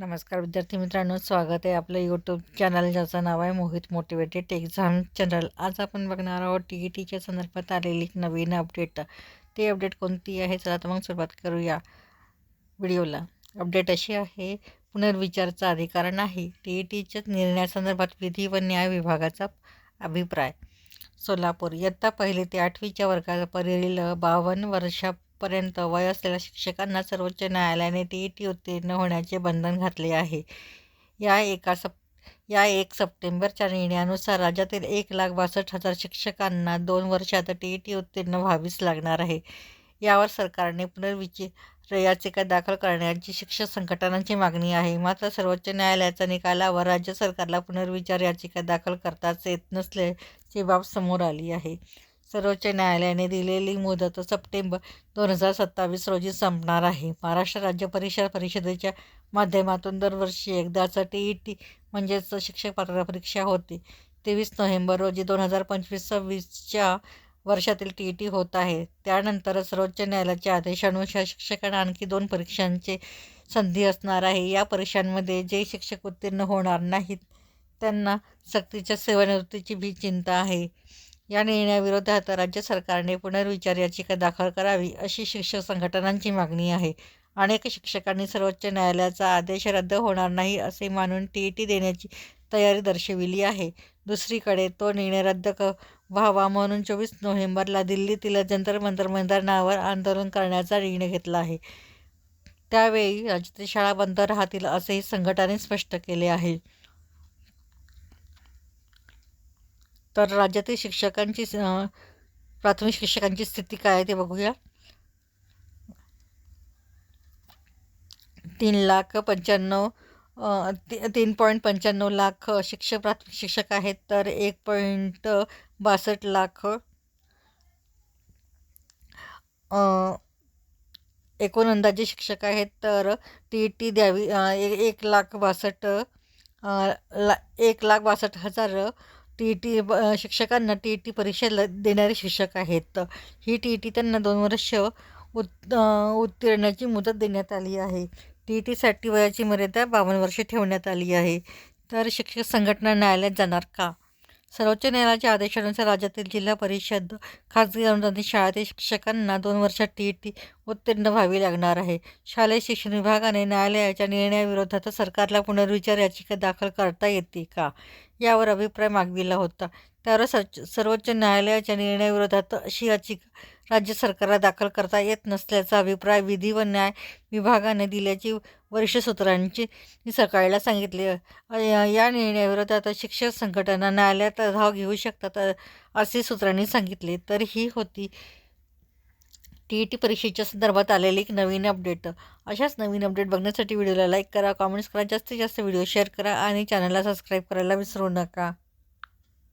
नमस्कार विद्यार्थी मित्रांनो स्वागत आहे आपलं यूट्यूब चॅनल ज्याचं नाव आहे मोहित मोटिवेटेड एक्झाम चॅनल आज आपण बघणार आहोत टी ई टीच्या संदर्भात आलेली एक नवीन अपडेट ती अपडेट कोणती आहे? चला तर मग सुरुवात करूया व्हिडिओला. अपडेट अशी आहे पुनर्विचारचा अधिकार नाही टी ई टीच्या निर्णयासंदर्भात विधी व न्याय विभागाचा अभिप्राय. सोलापूर इयत्ता पहिली ते आठवीच्या वर्गापर्यंत बावन्न वर्षा पर्यंत वय असलेल्या शिक्षकांना सर्वोच्च न्यायालयाने टी ई टी उत्तीर्ण होण्याचे बंधन घातले आहे. या एका सप या एक सप्टेंबरच्या निर्णयानुसार राज्यातील एक लाख बासष्ट हजार शिक्षकांना दोन वर्षात टी ई टी उत्तीर्ण व्हावीच लागणार आहे. यावर सरकारने पुनर्विचार याचिका दाखल करण्याची शिक्षक संघटनांची मागणी आहे. मात्र सर्वोच्च न्यायालयाच्या निकालावर राज्य सरकारला पुनर्विचार याचिका दाखल करताच येत नसल्याची बाब समोर आली आहे. सर्वोच्च न्यायालयाने दिलेली मुदत सप्टेंबर दोन हजार सत्तावीस रोजी संपणार आहे. महाराष्ट्र राज्य परिषद परिषदेच्या माध्यमातून दरवर्षी एकदाच टी ई टी म्हणजेच शिक्षक पात्रता परीक्षा होती. तेवीस नोव्हेंबर रोजी दोन हजार पंचवीस सव्वीसच्या वर्षातील टी ई टी होत आहे. त्यानंतर सर्वोच्च न्यायालयाच्या आदेशानुसार शिक्षकांना आणखी दोन परीक्षांची संधी असणार आहे. या परीक्षांमध्ये जे शिक्षक उत्तीर्ण होणार नाहीत त्यांना सक्तीच्या सेवानिवृत्तीची भी चिंता आहे. या निर्णयाविरोधात राज्य सरकारने पुनर्विचार याचिका दाखल करावी अशी शिक्षक संघटनांची मागणी आहे. अनेक शिक्षकांनी सर्वोच्च न्यायालयाचा आदेश रद्द होणार नाही असे मानून टी ई टी देण्याची तयारी दर्शविली आहे. दुसरीकडे तो निर्णय रद्द क व्हावा म्हणून चोवीस नोव्हेंबरला दिल्लीतील जंतर मंतर मैदानावर आंदोलन करण्याचा निर्णय घेतला आहे. त्यावेळी राज्यातील शाळा बंद राहतील असेही संघटनेने स्पष्ट केले आहे. तर राज्यातील शिक्षकांची प्राथमिक शिक्षकांची स्थिती काय आहे ते बघूया. तीन लाख पंच्याण्णव ती तीन पॉईंट पंच्याण्णव लाख शिक्षक प्राथमिक शिक्षक आहेत तर एक पॉईंट बासष्ट लाख एकूण अंदाजे शिक्षक आहेत तर टी ई टी द्यावी एक लाख बासष्ट ला एक लाख बासष्ट हजार टी ई टी शिक्षकांना टी ई टी परीक्षा देणारे शिक्षक आहेत. ही टी ई टी त्यांना दोन वर्ष उत् उत्तीर्णाची मुदत देण्यात आली आहे. टी ई टीसाठी वयाची मर्यादा बावन्न वर्षे ठेवण्यात आली आहे. तर शिक्षक संघटना न्यायालयात जाणार का? सर्वोच्च न्यायालयाच्या आदेशानुसार राज्यातील जिल्हा परिषद खाजगी अनुदानित शाळेतील शिक्षकांना दोन वर्षात टी ई टी उत्तीर्ण व्हावी लागणार आहे. शालेय शिक्षण विभागाने न्यायालयाच्या निर्णयाविरोधात सरकारला पुनर्विचार याचिका दाखल करता येते का? यावर अभिप्राय मागविला होता. त्यावर सर्वोच्च न्यायालयाच्या निर्णयाविरोधात अशी याचिका राज्य सरकारला दाखल करता येत नसल्याचा अभिप्राय विधी व न्याय विभागाने दिल्याची वरिष्ठ सूत्रांची सकाळीला सांगितले. या निर्णयाविरोधात शिक्षक संघटना न्यायालयात धाव घेऊ शकतात असे सूत्रांनी सांगितले. तर ही होती टी ई टी परीक्षेच्या संदर्भात आलेली एक नवीन अपडेट. अशाच नवीन अपडेट बघण्यासाठी व्हिडिओला लाईक करा कॉमेंट्स करा जास्तीत जास्त व्हिडिओ शेअर करा आणि चॅनलला सबस्क्राईब करायला विसरू नका.